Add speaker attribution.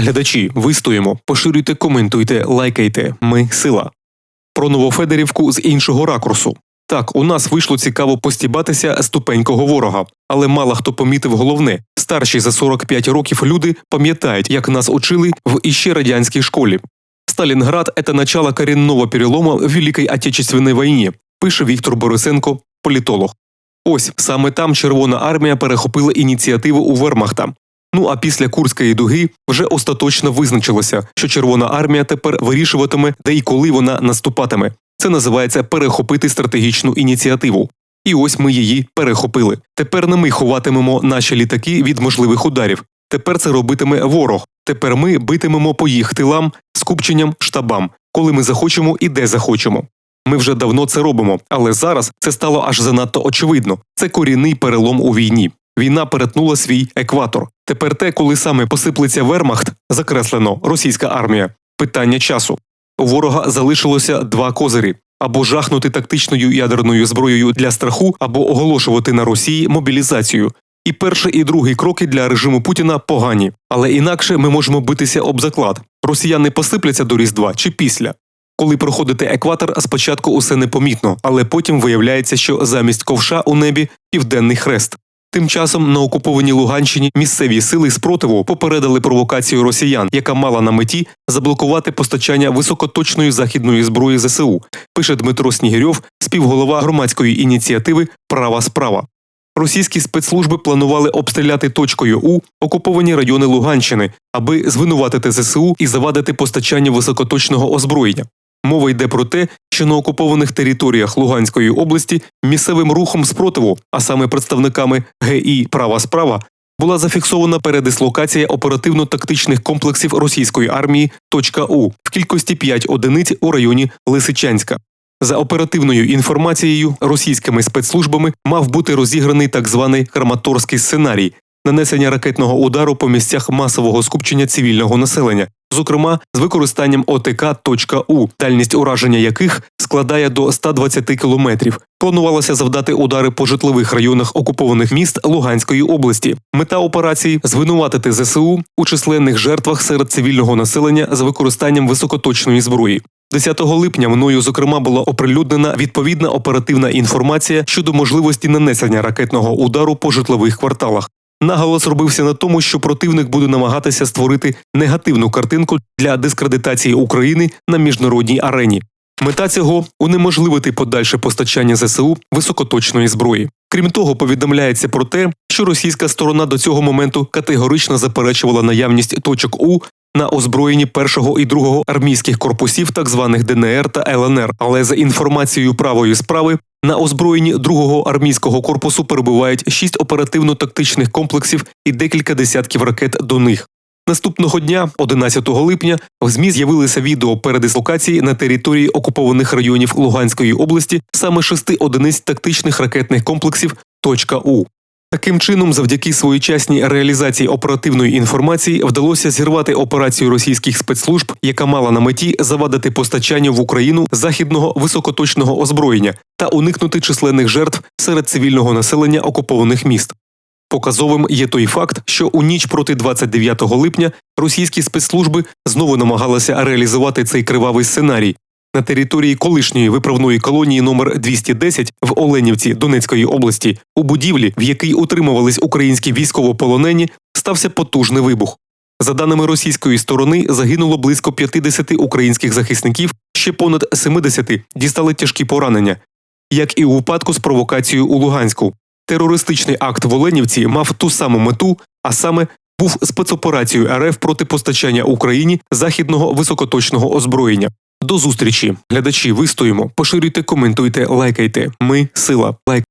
Speaker 1: Глядачі, вистоїмо, поширюйте, коментуйте, лайкайте. Ми сила. Про Новофедерівку з іншого ракурсу. Так, у нас вийшло цікаво постібатися ступенького ворога, але мало хто помітив головне: старші за 45 років люди пам'ятають, як нас учили в іще радянській школі. Сталінград – это начало коренного перелома в Великой Отечественной війні, пише Віктор Борисенко, політолог. Ось саме там Червона армія перехопила ініціативу у Вермахта. Ну а після Курської дуги вже остаточно визначилося, що Червона армія тепер вирішуватиме, де і коли вона наступатиме. Це називається перехопити стратегічну ініціативу. І ось ми її перехопили. Тепер не ми ховатимемо наші літаки від можливих ударів. Тепер це робитиме ворог. Тепер ми битимемо по їх тилам, скупченням, штабам, коли ми захочемо і де захочемо. Ми вже давно це робимо, але зараз це стало аж занадто очевидно. Це корінний перелом у війні. Війна перетнула свій екватор. Тепер те, коли саме посиплеться вермахт, закреслено російська армія. Питання часу. У ворога залишилося два козирі або жахнути тактичною ядерною зброєю для страху, або оголошувати на Росії мобілізацію. І перший і другий кроки для режиму Путіна погані, але інакше ми можемо битися об заклад. Росіяни посипляться до Різдва чи після. Коли проходите екватор, спочатку усе непомітно, але потім виявляється, що замість ковша у небі південний хрест. Тим часом на окупованій Луганщині місцеві сили спротиву попередили провокацію росіян, яка мала на меті заблокувати постачання високоточної західної зброї ЗСУ, пише Дмитро Снігирьов, співголова громадської ініціативи Права справа. Російські спецслужби планували обстріляти точкою У окуповані райони Луганщини, аби звинуватити ЗСУ і завадити постачання високоточного озброєння. Мова йде про те, що на окупованих територіях Луганської області місцевим рухом спротиву, а саме представниками ГІ Права справа, була зафіксована передислокація оперативно-тактичних комплексів російської армії «Точка У в кількості 5 одиниць у районі Лисичанська. За оперативною інформацією, російськими спецслужбами мав бути розіграний так званий Краматорський сценарій нанесення ракетного удару по місцях масового скупчення цивільного населення, зокрема з використанням ОТК «У», дальність ураження яких складає до 120 кілометрів. Планувалося завдати удари по житлових районах окупованих міст Луганської області. Мета операції звинуватити ЗСУ у численних жертвах серед цивільного населення з використанням високоточної зброї. 10 липня мною зокрема була оприлюднена відповідна оперативна інформація щодо можливості нанесення ракетного удару по житлових кварталах. Наголос робився на тому, що противник буде намагатися створити негативну картинку для дискредитації України на міжнародній арені. Мета цього унеможливити подальше постачання ЗСУ високоточної зброї. Крім того, повідомляється про те, що російська сторона до цього моменту категорично заперечувала наявність точок У на озброєнні першого і другого армійських корпусів, так званих ДНР та ЛНР. Але за інформацією правої справи на озброєнні другого армійського корпусу перебувають шість оперативно-тактичних комплексів і декілька десятків ракет до них. Наступного дня, 11 липня, в ЗМІ з'явилися відео передислокації на території окупованих районів Луганської області саме шести одиниць тактичних ракетних комплексів «Точка У». Таким чином, завдяки своєчасній реалізації оперативної інформації, вдалося зірвати операцію російських спецслужб, яка мала на меті завадити постачанню в Україну західного високоточного озброєння та уникнути численних жертв серед цивільного населення окупованих міст. Показовим є той факт, що у ніч проти 29 липня російські спецслужби знову намагалися реалізувати цей кривавий сценарій. На території колишньої виправної колонії номер 210 в Оленівці Донецької області у будівлі, в якій утримувались українські військовополонені, стався потужний вибух. За даними російської сторони, загинуло близько 50 українських захисників, ще понад 70 дістали тяжкі поранення, як і у випадку з провокацією у Луганську. Терористичний акт в Оленівці мав ту саму мету, а саме був спецоперацією РФ проти постачання Україні західного високоточного озброєння. До зустрічі, глядачі, вистоїмо, поширюйте, коментуйте, лайкайте. Ми сила. Лайк.